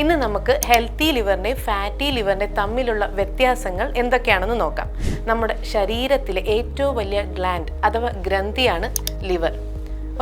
ഇന്ന് നമുക്ക് healthy ലിവറിനെ fatty ലിവറിനെ തമ്മിലുള്ള വ്യത്യാസങ്ങൾ എന്തൊക്കെയാണെന്ന് നോക്കാം. നമ്മുടെ ശരീരത്തിലെ ഏറ്റവും വലിയ ഗ്ലാൻഡ് അഥവാ ഗ്രന്ഥിയാണ് ലിവർ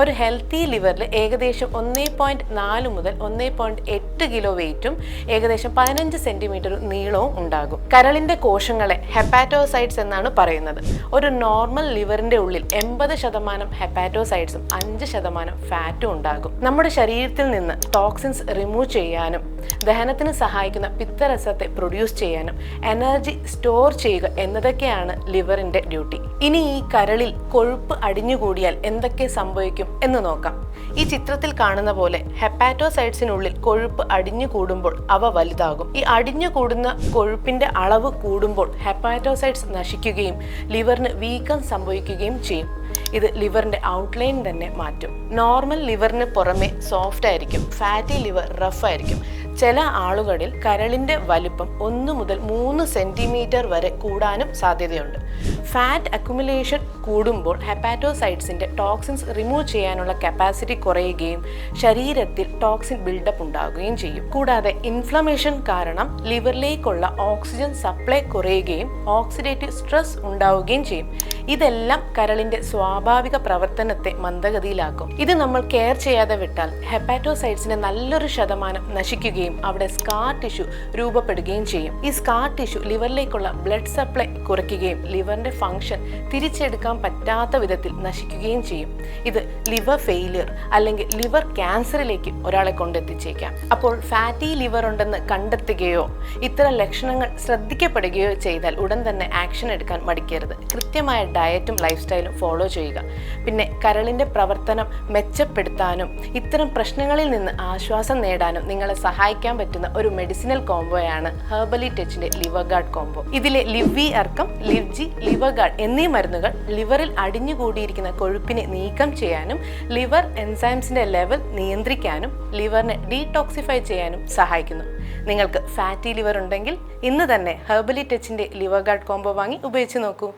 ഒരു ഹെൽത്തി ലിവറിൽ ഏകദേശം ഒന്നേ പോയിന്റ് നാല് മുതൽ ഒന്നേ പോയിന്റ് എട്ട് കിലോ വെയിറ്റും ഏകദേശം പതിനഞ്ച് സെന്റിമീറ്റർ നീളവും ഉണ്ടാകും. കരളിന്റെ കോശങ്ങളെ ഹെപ്പാറ്റോസൈഡ്സ് എന്നാണ് പറയുന്നത്. ഒരു നോർമൽ ലിവറിന്റെ ഉള്ളിൽ എൺപത് ശതമാനം ഹെപ്പാറ്റോസൈഡ്സും അഞ്ച് ശതമാനം ഫാറ്റും ഉണ്ടാകും. നമ്മുടെ ശരീരത്തിൽ നിന്ന് ടോക്സിൻസ് റിമൂവ് ചെയ്യാനും ദഹനത്തിന് സഹായിക്കുന്ന പിത്തരസത്തെ പ്രൊഡ്യൂസ് ചെയ്യാനും എനർജി സ്റ്റോർ ചെയ്യുക എന്നതൊക്കെയാണ് ലിവറിന്റെ ഡ്യൂട്ടി ഇനി ഈ കരളിൽ കൊഴുപ്പ് അടിഞ്ഞുകൂടിയാൽ എന്തൊക്കെ സംഭവിക്കും? എന്ന് നോക്കാം. ഈ ചിത്രത്തിൽ കാണുന്ന പോലെ ഹെപ്പാറ്റോസൈഡ്സിനുള്ളിൽ കൊഴുപ്പ് അടിഞ്ഞു കൂടുമ്പോൾ അവ വലുതാകും. ഈ അടിഞ്ഞു കൂടുന്ന കൊഴുപ്പിന്റെ അളവ് കൂടുമ്പോൾ ഹെപ്പാറ്റോസൈഡ്സ് നശിക്കുകയും ലിവറിന് വീക്കം സംഭവിക്കുകയും ചെയ്യും. ഇത് ലിവറിന്റെ ഔട്ട്ലൈൻ തന്നെ മാറ്റും. നോർമൽ ലിവറിന് പുറമെ സോഫ്റ്റ് ആയിരിക്കും. ഫാറ്റി ലിവർ റഫ് ആയിരിക്കും. ചില ആളുകളിൽ കരളിന്റെ വലുപ്പം ഒന്ന് മുതൽ മൂന്ന് സെന്റിമീറ്റർ വരെ കൂടാനും സാധ്യതയുണ്ട്. ഫാറ്റ് അക്കുമുലേഷൻ കൂടുമ്പോൾ ഹെപ്പാറ്റോസൈറ്റ്സിന്റെ ടോക്സിൻസ് റിമൂവ് ചെയ്യാനുള്ള കപ്പാസിറ്റി കുറയുകയും ശരീരത്തിൽ ടോക്സിൻ ബിൽഡപ്പ് ഉണ്ടാകുകയും ചെയ്യും. കൂടാതെ ഇൻഫ്ലമേഷൻ കാരണം ലിവറിലേക്കുള്ള ഓക്സിജൻ സപ്ലൈ കുറയുകയും ഓക്സിഡേറ്റീവ് സ്ട്രെസ് ഉണ്ടാവുകയും ചെയ്യും. ഇതെല്ലാം കരളിന്റെ സ്വാഭാവിക പ്രവർത്തനത്തെ മന്ദഗതിയിലാക്കും. ഇത് നമ്മൾ കെയർ ചെയ്യാതെ വിട്ടാൽ ഹെപ്പാറ്റോസൈഡ്സിന്റെ നല്ലൊരു ശതമാനം നശിക്കുകയും അവിടെ സ്കാർ ടിഷ്യൂ രൂപപ്പെടുകയും ചെയ്യും. ഈ സ്കാർ ടിഷ്യൂ ലിവറിലേക്കുള്ള ബ്ലഡ് സപ്ലൈ കുറയ്ക്കുകയും ലിവറിന്റെ ഫംഗ്ഷൻ തിരിച്ചെടുക്കാൻ പറ്റാത്ത വിധത്തിൽ നശിക്കുകയും ചെയ്യും. ഇത് ലിവർ ഫെയിലിയർ അല്ലെങ്കിൽ ലിവർ ക്യാൻസറിലേക്ക് ഒരാളെ കൊണ്ടെത്തിച്ചേക്കാം. അപ്പോൾ ഫാറ്റി ലിവർ ഉണ്ടെന്ന് കണ്ടെത്തുകയോ ഇത്തരം ലക്ഷണങ്ങൾ ശ്രദ്ധിക്കപ്പെടുകയോ ചെയ്താൽ ഉടൻ തന്നെ ആക്ഷൻ എടുക്കാൻ മടിക്കരുത്. കൃത്യമായ ഡയറ്റും ലൈഫ് സ്റ്റൈലും ഫോളോ ചെയ്യുക. പിന്നെ കരളിന്റെ പ്രവർത്തനം മെച്ചപ്പെടുത്താനും ഇത്തരം പ്രശ്നങ്ങളിൽ നിന്ന് ആശ്വാസം നേടാനും നിങ്ങളെ സഹായിക്കാൻ പറ്റുന്ന ഒരു മെഡിസിനൽ കോംബോയാണ് ഹെർബലി ടച്ചിന്റെ ലിവർ ഗാർഡ് കോംബോ ഇതിലെ ലിവി അർക്കം ലിവ്ജി ലിവർ ഗാർഡ് എന്നീ മരുന്നുകൾ ലിവറിൽ അടിഞ്ഞുകൂടിയിരിക്കുന്ന കൊഴുപ്പിനെ നീക്കം ചെയ്യാനും ലിവർ എൻസൈംസിന്റെ ലെവൽ നിയന്ത്രിക്കാനും ലിവറിനെ ഡീടോക്സിഫൈ ചെയ്യാനും സഹായിക്കുന്നു. നിങ്ങൾക്ക് ഫാറ്റി ലിവർ ഉണ്ടെങ്കിൽ ഇന്ന് തന്നെ ഹെർബലി ടച്ചിന്റെ ലിവർ ഗാർഡ് കോംബോ വാങ്ങി ഉപയോഗിച്ച് നോക്കൂ.